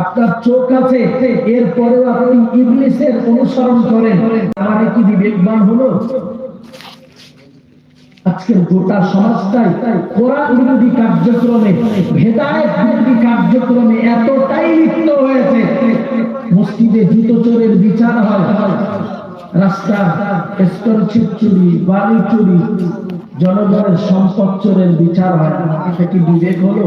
আপনার চোখ আছে, এরপরেও আপনি ইংলিশের অনুসরণ করেন। আমাদের কি বিবেকবান হলো? আজকের গোটা সমাজটাই কোরআন বিরোধী কার্যক্রমে ভেদায়েত বিরোধী কার্যক্রমে এতটাই লিপ্ত হয়েছে। মসজিদে জুতো চোরের বিচার হয়। রাস্তা স্কলশিপ চুরি, বাড়ি চুরি, জনগণের সম্পদ চোরের বিচার হয়। এটা কি বিবেক হলো?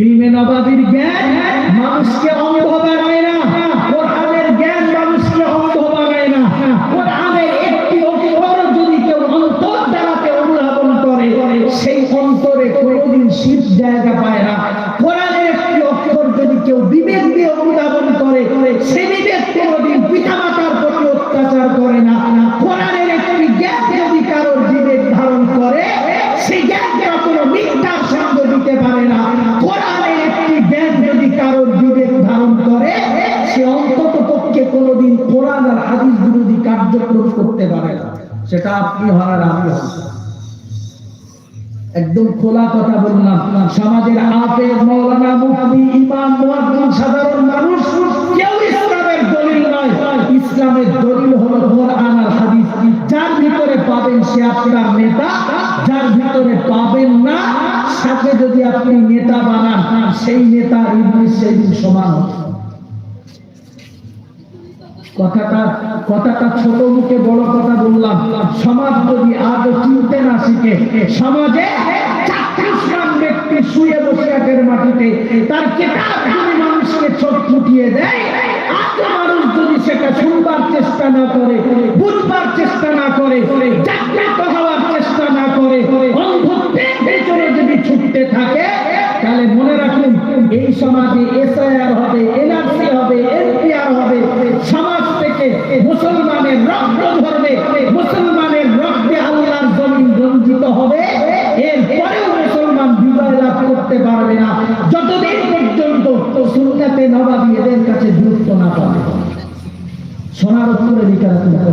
ইলমে নবাবির জ্ঞান মানুষকে বিরোধী করতে পারে না, সেটা আপনি হন আর আমি হন। একদম খোলা কথা বললাম সমাজের আফেজ মৌলানা মুফতি ইমাম মুয়াজ্জিন সাধারণ মানুষ, কেউ ইসলামের দলিল নয়। ইসলামের দলিল হলো কোরআন আর হাদিস যার ভিতরে পাবেন সে আপনার নেতা, যার ভিতরে পাবেন না, সাথে যদি আপনি নেতা বানান, সেই নেতা ইবলিস সেই সমান হবে। কথাটা কথাটা ছোট মুখে বড় কথা বললাম। সমাজ যদি আজ চিনতে না শিখে, সমাজে ব্যক্তি শুয়ে বসে মাটিতে, তার মানুষকে চোখ ফুটিয়ে দেয় চেষ্টা না করে, বুঝবার চেষ্টা না করে চেষ্টা না করে যদি ছুটতে থাকে, তাহলে মনে এই সমাজে এসআইআর হবে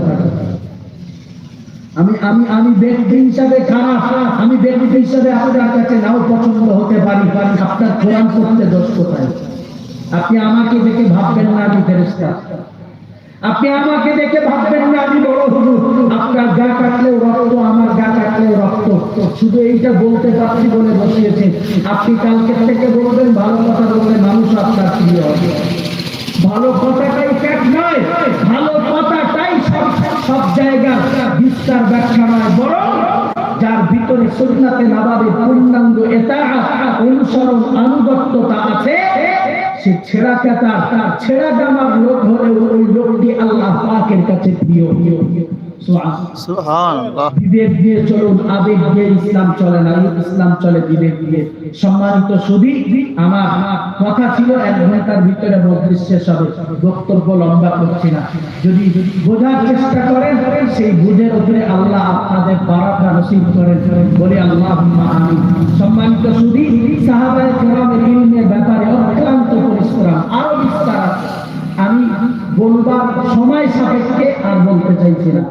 বিচার আমি আমি আমি ব্যক্তি হিসাবে খারাপ, আমি ব্যক্তি হিসাবে আপনার কাছে নাও পছন্দ হতে পারি। আপনার করতে দোষ কোথায়? আপনি আমাকে দেখে ভাববেন না আমি ফেরেস্তা আপনি আমাকে দেখে ভাববেন না আমি বড় আপনার গা কাটলেও রক্ত, আমার গা কাটলেও রক্ত। শুধু এইটা বলতে পারছি বলে বসিয়েছে। আপনি কালকে থেকে বলবেন, ভালো কথা বললে মানুষ আপনার প্রিয় হবে। ভালো কথাটাই ফ্যাক্ট নয়। সব জায়গা বিস্তার ব্যাখ্যা নয়, বরং যার ভিতরে সুন্নাতে নাবাবে পূর্ণাঙ্গ এটা, অনুসরণ, আনুগত্যতা আছে, সে ছেঁড়া তার ছেঁড়া জামার লোক হলে ওই লোকটি আল্লাহ পাকের কাছে প্রিয়। সুবহানাল্লাহ বক্তব্য লম্বা করছি না। যদি বোঝার চেষ্টা করেন, সেই বুঝের উপরে আল্লাহ আপনাদের বারাকা নসিব করেন। বলে আল্লাহ আমি সম্মানিত সুদী সাহাবায়ে ব্যাপারে অক্লান্ত পরিশ্রম, আরও বিস্তার আমি বলবার সময় সাপেক্ষে আর বলতে চাইছি না।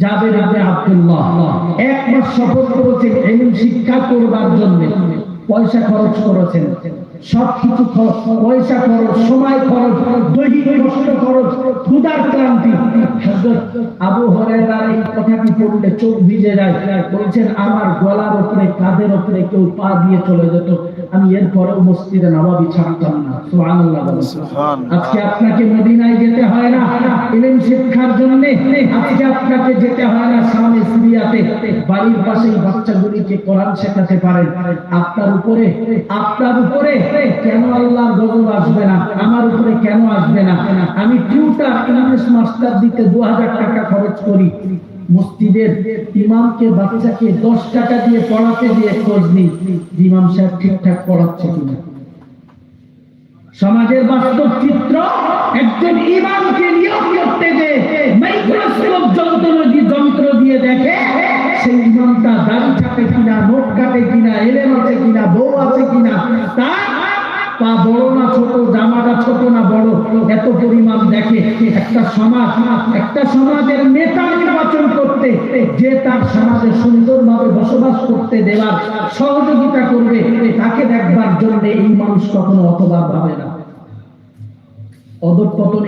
জাবের ইবনে আব্দুল্লাহ। এক মাস করেছেন, এলিম শিক্ষা করবার জন্য। পয়সা খরচ করেছেন। সব কিছু খরচ, পয়সা খরচ, সময় খরচ, দৈহিক কষ্ট খরচ, ক্ষুধার ক্লান্তি। হযরত আবু কথাটি পড়লে চোখ ভিজে যায়। বলছেন, আমার গলার উপরে, কাঁধের উপরে কেউ পা দিয়ে চলে যেত। আমি এরপরেও মসজিদে নবাবী ছাড়তাম না। সুবহানাল্লাহ আজকে আপনাকে মদিনায় যেতে হয় না। ইলম শিক্ষার জন্য আজকে আপনাকে যেতে হয় না সামনে সিরিয়াতে। বাড়ির পাশেই বাচ্চাগুলিকে কোরআন শেখাতে পারেন আপনার উপরে আপনার উপরে কেন আল্লাহর গজব আসবে না? আমার উপরে কেন আসবে না? আমি টিউটার ইংলিশ মাস্টার দিতে দু হাজার টাকা খরচ করি। মসজিদের ইমামকে বাচ্চাকে দশ টাকা দিয়ে পড়াতে দিয়ে খোঁজ নিই, ইমাম সাহেব ঠিকঠাক পড়াচ্ছে কিনা। সমাজের বাস্তব চিত্র, একজন ইমামকে নিয়োগ করতে যে মাইক্রোস্কোপ যন্ত্র যন্ত্র দিয়ে দেখে, সেই ইমামটা দাড়ি চাপে কিনা, নোট কাটে কিনা, এলেম আছে কিনা, বউ আছে কিনা, তার পা বড় না ছোট, জামাটা ছোট না বড় এত পরিমাণ দেখে একটা সমাজ, একটা সমাজের নেতা নির্বাচন করতে, যে তার সমাজে বসবাস করতে দেওয়ার সহযোগিতা করবে, তাকে দেখবার জন্য এই মানুষ কখনো না।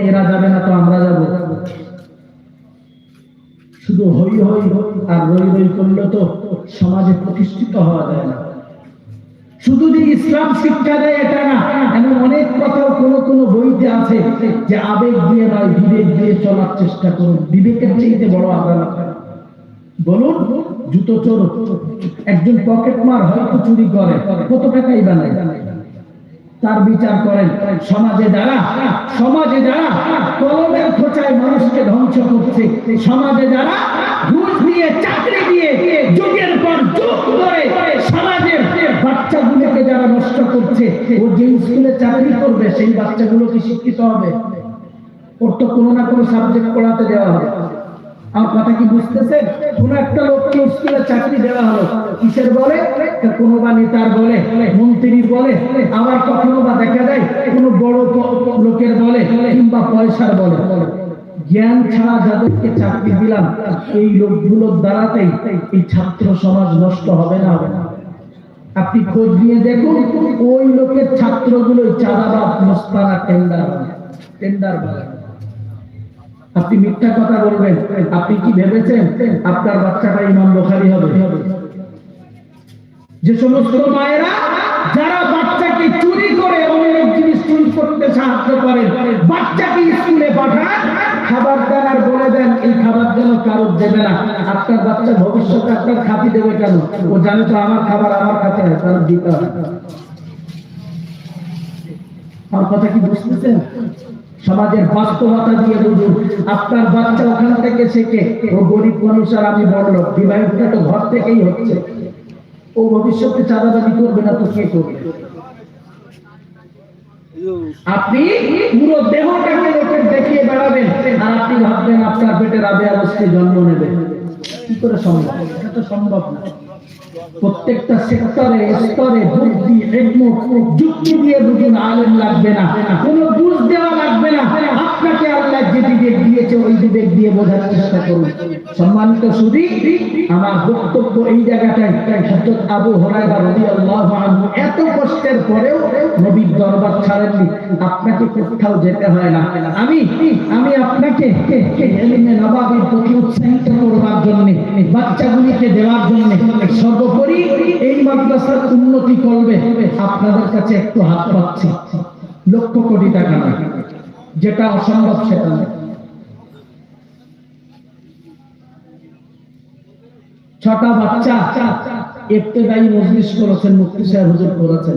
এরা যাবে না তো আমরা যাব। শুধু হই হই আর রই রই করলে তো সমাজে প্রতিষ্ঠিত হওয়া যায় না। শুধু যে ইসলাম শিক্ষা দেয় এটা না, এমন অনেক কথাও কোন কোন বইতে আছে যে আবেগ দিয়ে নয় বিবেক দিয়ে চলার চেষ্টা করুন। বিবেকের চাইতে বড় আদালত। বলুন, জুতো চোর, একজন হয়তো চুরি করে, কত টাকাই বানায় তার বিচার করেন, সমাজে যারা সমাজে যারা কলমের খোঁচায় মানুষকে ধ্বংস করছে, সমাজে যারা ঘুষ দিয়ে চাকরি নষ্ট করছে, ও যে স্কুলে চাকরি করবে, সেই বাচ্চাগুলো কি শিক্ষিত হবে? ওর তো কোনো না কোনো সাবজেক্ট পড়াতে দেওয়া হবে। আমার কথা কি কোন একটা লোককে স্কুলে চাকরি দেওয়া হলো? কিসের বলে? কোনো বা নেতার বলে, মন্ত্রীর বলে, আবার কখনো বা দেখা যায় কোনো বড় লোকের বলে কিংবা পয়সার বলে। জ্ঞান ছাড়া যাদেরকে চাকরি দিলাম এই লোকগুলোর দ্বারাতেই এই ছাত্র সমাজ নষ্ট হবে না হবে না। আপনি খোঁজ নিয়ে দেখুন, ওই লোকের ছাত্রগুলো চাঁদাবাদ টেন্ডার টেন্ডার আপনি মিথ্যা কথা বলবেন, আপনি কি ভেবেছেন আপনার বাচ্চাটা ইমাম বোখারি হবে? যে সমস্ত মায়েরা, যারা বাচ্চাকে চুরি করে অনেক জিনিস চুরি করতে সাহায্য করেন বাচ্চাকে স্কুলে পাঠান খাবার দেন আর বলে দেন এই খাবার যেন কারও দেবে না। আপনার বাচ্চা ভবিষ্যতে আপনার খাতি দেবে কেন? ও জানে তো আমার খাবার আমার কাছে তার দিতে হবে আমার কথা কি বুঝতেছেন? সমাজের বাস্তবতা দিয়ে বুঝুন। আপনার বাচ্চা ওখান থেকে শেখে, ও গরিব মানুষ আর আমি বড় লোক বিবাহিতটা তো ঘর থেকেই হচ্ছে। ও ভবিষ্যতে চাঁদাবাদি করবে না তো কে করবে? আপনি পুরো দেহটাকে লোকের দেখিয়ে বেড়াবেন আর আপনি ভাববেন রাবেয়া বস্তি জন্ম নেবে। কি করে সম্ভব? এটা তো সম্ভব না। প্রত্যেকটা সেক্টরে, স্তরে বুদ্ধি যুক্তি দিয়ে দুজন আলেম লাগবে না। কোনো বুঝ দেওয়া লাগবে না। আপনাকে আল্লাহ যে বিবেক দিয়েছে, ওই বিবেক দিয়ে বোঝার চেষ্টা করুন। সম্মানিত সুদী আমার বক্তব্য এই জায়গাটায়। এত কষ্টের পরেও নবীর দরবার ছাড়েননি। আপনাকে কোথাও যেতে হয় না। আমি আমি আপনাকে নবাবির প্রতি উৎসাহিত করবার বাচ্চাগুলিকে দেওয়ার জন্য সর্বোপরি এই মাদ্রাসার উন্নতি করবে। আপনাদের কাছে একটু হাত পাচ্ছি। লক্ষ কোটি টাকা যেটা অসম্ভব সেটা ছটা বাচ্চা ইবতেদায়ী মজলিস করেছেন, মুফতি সাহেব হুজুর করেছেন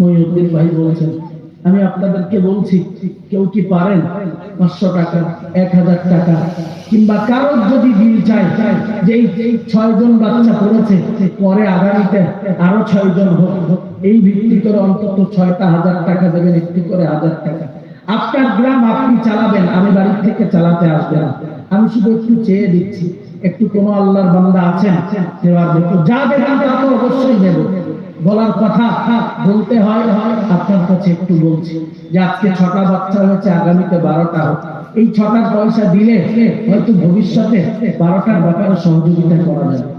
মহিউদ্দিন ভাই বলেছেন। আমি আপনাদেরকে বলছি, কেউ কি পারেন পাঁচশো টাকা, এক হাজার টাকা? কিংবা কারোর যদি বিল চাই যে ছয়জন বাচ্চা পড়েছে, পরে আগামীতে আরও ছয়জন হোক। এই ভিত্তি করে অন্তত ছয়টা হাজার টাকা দেবেন, একটু করে হাজার টাকা। আপনার গ্রাম আপনি চালাবেন, আমি বাড়ি থেকে চালাতে আসবেন আমি শুধু একটু চেয়ে দিচ্ছি, একটু কোন আল্লাহর বান্দা আছেন? যা দেবেন তা তো অবশ্যই দেব। বলার কথা, বলতে হয়, আপনার কাছে একটু বলছি যে আজকে ছটা বাচ্চা হয়েছে, আগামীতে বারোটা এই ছটার পয়সা দিলে হয়তো ভবিষ্যতে বারোটার ব্যাপারে সহযোগিতা করা যাবে।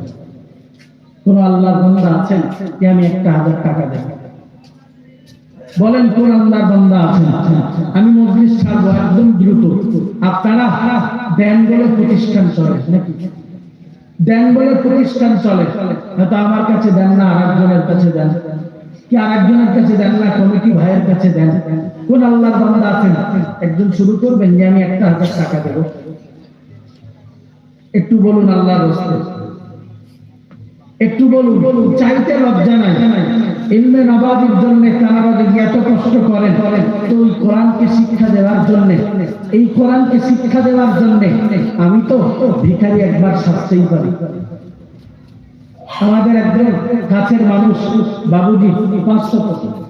কোন আল্লাহর বান্দা আছেন? যে আমি একটা হাজার টাকা দেবো? বলেন, কোন আল্লাহর বান্দা আছেন আমি মজলিস ছাড়বো, একদম দ্রুত। আপনারা দেন বলে প্রতিষ্ঠান চলে, নাকি? দেন বলে প্রতিষ্ঠান চলে, হয়তো আমার কাছে দেন না, আরেকজনের কাছে দেন। কি আরেকজনের কাছে দেন না কমিটি ভাইয়ের কাছে দেন? কোন আল্লাহর বান্দা আছেন? একজন শুরু করবেন যে আমি একটা হাজার টাকা দেবো। একটু বলুন আল্লাহর একটু বলুন বলুন, চাইতে লজ্জা নাই। ইলমে নবাবির জন্য তারা যদি এত কষ্ট করেন, তো ওই কোরআনকে শিক্ষা দেওয়ার জন্য, এই কোরআনকে শিক্ষা দেওয়ার জন্য আমি তো ভিখারি একবার সাজতেই পারি। আমাদের একজন কাছের মানুষ, বাবুজি, পাঁচশত।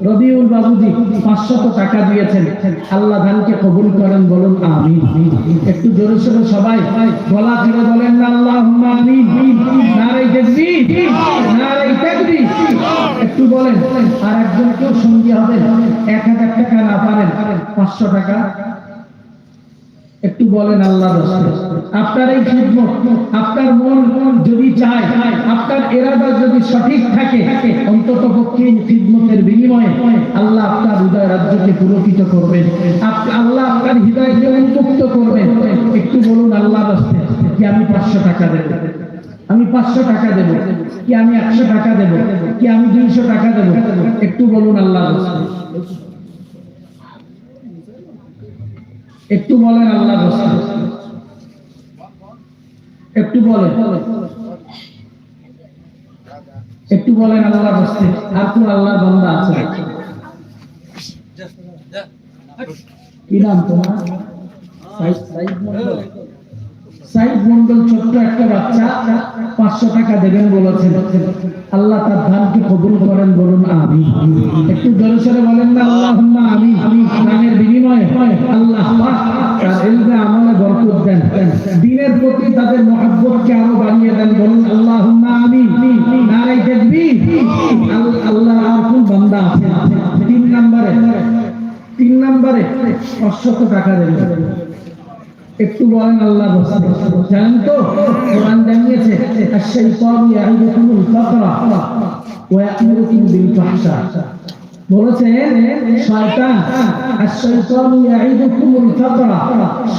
রবিউল বাবুজি পাঁচশত টাকা দিয়েছেন। আল্লাহ ধানকে কবুল করেন, বলুন আমি একটু জোরে সোরে সবাই। গলা ছেড়ে বলেন না আল্লাহ একটু বলেন, আর একজন কেউ সঙ্গী হবে এক হাজার টাকা না পারেন পাঁচশো টাকা একটু বলেন আল্লাহ আপনার এই খিদমত, আপনার মন যদি চায়, আপনার এরাদা যদি সঠিক থাকে, অন্তত পক্ষে এই খিদমতের বিনিময়ে আল্লাহ আপনার হৃদয় রাজ্যকে পুরকিত করবেন। আল্লাহ আপনার হৃদয়কে উন্মুক্ত করবেন। একটু বলুন আল্লাহ রাস্তে কি আমি পাঁচশো টাকা দেবো? আমি পাঁচশো টাকা দেবো? কি আমি একশো টাকা দেবো? কি আমি দুইশো টাকা দেবো? একটু বলুন আল্লাহ রাস্তে একটু বলেন আল্লাহ একটু বলেন। একটু বলেন আল্লাহ বসতে আর কোন আল্লাহ বান্দা আছে? কি নাম তোমার? সাইদ মন্ডল। ছোট্ট একটা বাচ্চা, পাঁচশো টাকা দেবেন বলেছেন। আল্লাহ তার ধানকে কবুল করেন, বলুন আমি একটু জোরে বলেন না আল্লাহ আমি আমি দানের বিনিময়ে আল্লাহ এলমে আমলে বরকত দেন। দিনের প্রতি তাদের মহব্বতকে আরও বাড়িয়ে দেন, বলুন আল্লাহ আমি নারাই দেখবি, আল্লাহ আর কোন বান্দা আছে? তিন নম্বরে তিন নম্বরে পাঁচশত টাকা দেবেন। একটু বলেন, আল্লাহ জানেন তো, কোরআন জানিয়েছে বিল ফাহশা বলেছেন শয়তান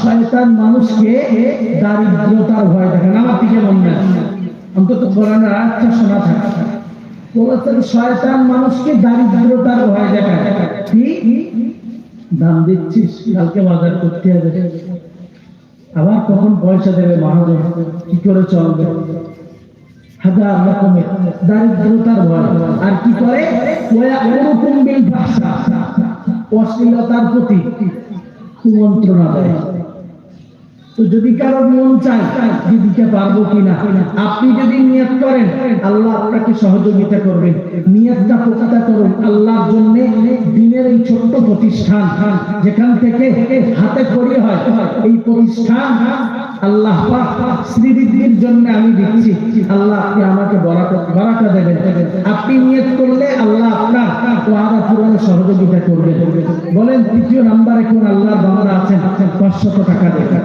শয়তান মানুষকে দারিদ্রতার ভয় দেখায়। আমার দিকে অন্তত শোনা থাকে বলেছেন, শয়তান মানুষকে দারিদ্রতার ভয় দেখায়। কি? দাম দিচ্ছিস, কালকে বাজার করতে হবে। আবার তখন পয়সা দেবে মহাজন? কি করে চলবে? হাজার রকমের দারিদ্রতার ভয়। আর কি করে? অশ্লীলতার প্রতি কুমন্ত্রণা দেয়। যদি কারও মন চায় পারব কিনা? আপনি যদি নিয়ত করেন, আল্লাহ আপনাকে সহযোগিতা করবেন। নিয়তটা করুন, আল্লাহর জন্য দিনের এই ছোট্ট প্রতিষ্ঠান, যেখান থেকে হাতে হয়, এই প্রতিষ্ঠান আল্লাহ শ্রীবৃদ্ধির জন্য আমি দিচ্ছি। আল্লাহ আপনি আমাকে বরাকা দেবেন। আপনি নিয়ত করলে আল্লাহ আপনার পূরণে সহযোগিতা করবে বলেন, তৃতীয় নাম্বারে কোন আল্লাহর বান্দা আছেন? পাঁচশত টাকা দেবেন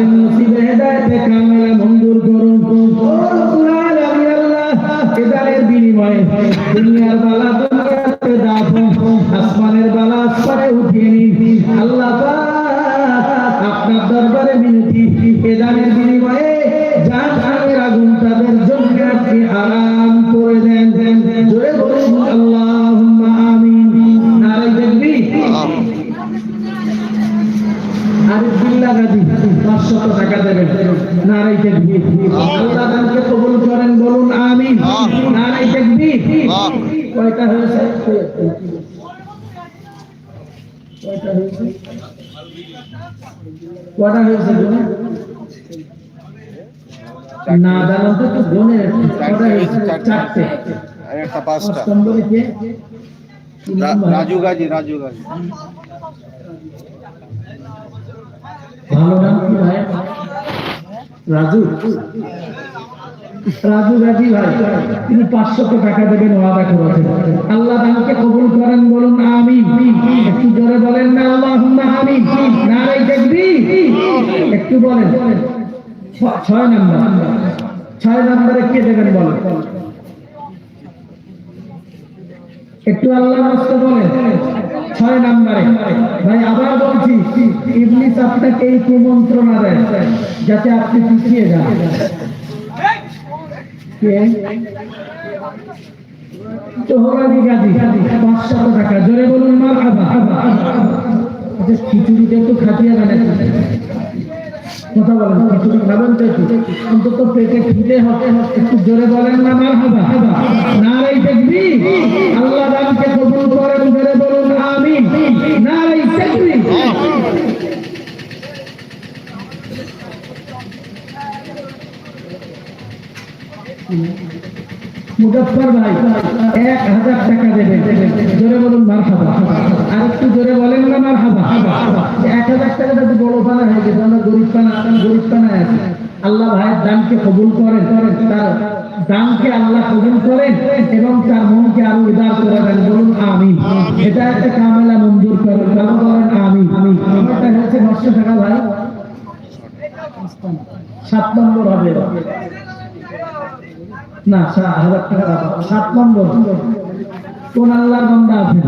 তাদের নসিবে হেদায়েতে কামেলা মঞ্জুর করুন ও রব্বুল আলামিন আল্লাহ দানের বিনিময়ে দুনিয়ার আসমানের বালা উঠিয়ে নিন আল্লাহ নারাই দেখবি আল্লাহ দানকে কবুল করেন বলুন আমিন। নারাই দেখবি কয়টা হয়েছে? কয়টা হয়েছে? কয়টা হয়েছে না দাঁড়ান তো একটু গুনে কয়টা হয়েছে? চারটে। আর একটা পাঁচটা। পাঁচ নম্বরে কে? কি রা- নাম্বার? রাজু গাজী রাজু গাজী। ভালো নাম কি ভাই? রাজু? রাজু রাজি ভাই, তিনি পাঁচশত টাকা দেবেন আল্লাহ দানকে কবুল করেন, বলুন আমিন। একটু জোরে বলেন না আল্লাহ নারাই দেখবি একটু বলেন। ছয় নাম্বার। ছয় নাম্বারে কে দেবেন বলেন? একটু আল্লাহ বলেন। ছয় নম্বরে। ভাই, আবার বলছি, ইবলিস আপনাকে এই কুমন্ত্রণা দেয়, যাতে আপনি পিছিয়ে যান। জোরে আচ্ছা বলেন তো পেটে খিদে হবে। একটু জোরে বলেন না, মার হাবা দেখবি? আল্লাহ রামকে কবুল জোরে আমিন নারাই দেখবি আল্লাহ ভাইয়ের দানকে কবুল করেন, তার দানকে আল্লাহ কবুল করেন এবং তার মনকে আরও উদার করে দেন। বলুন আমি এটা একটা কামেলা মঞ্জুর করেন তারা বলেন আমি আমি আমারটা হচ্ছে নশো টাকা ভাই। সাত নম্বর হবে। না সাত হাজার টাকা সাত নম্বর। কোন আল্লাহর বান্দা আছে?